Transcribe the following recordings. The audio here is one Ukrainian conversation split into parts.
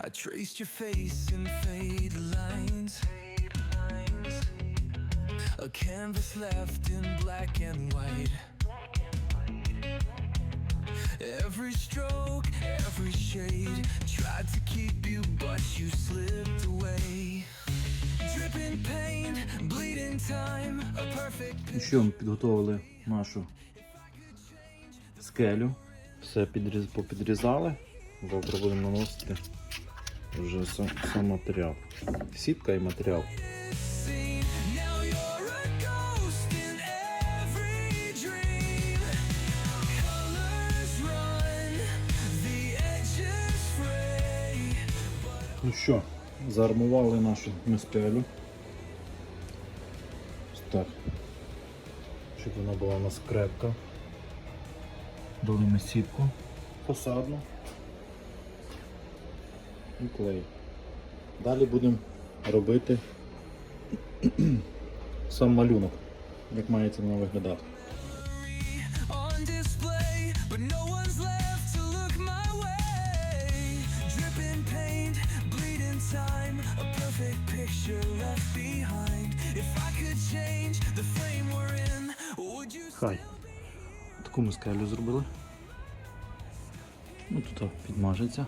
I traced your face in faded lines. A canvas left in black and white. Every stroke, every shade tried to keep you, but you slipped away. Dripping pain, bleeding time, a perfect Ну що, скелю. Все підріз... попідрізали. Завтра будемо наносити вже сам, сам матеріал. Сітка і матеріал. Ну що, заармували нашу ми скелю. Ось так. Щоб вона була у нас крепка. Дали ми сітку фасадну. І клей. Далі будемо робити сам малюнок, як має це воно виглядати. Хай. Таку ми скелю зробили. Ну тут підмажеться.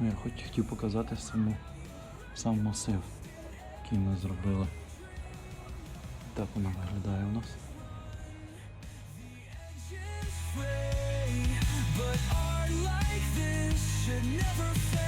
Ну, я хоч хотів показати саму, сам масив, який ми зробили. Так воно виглядає у нас. should never fail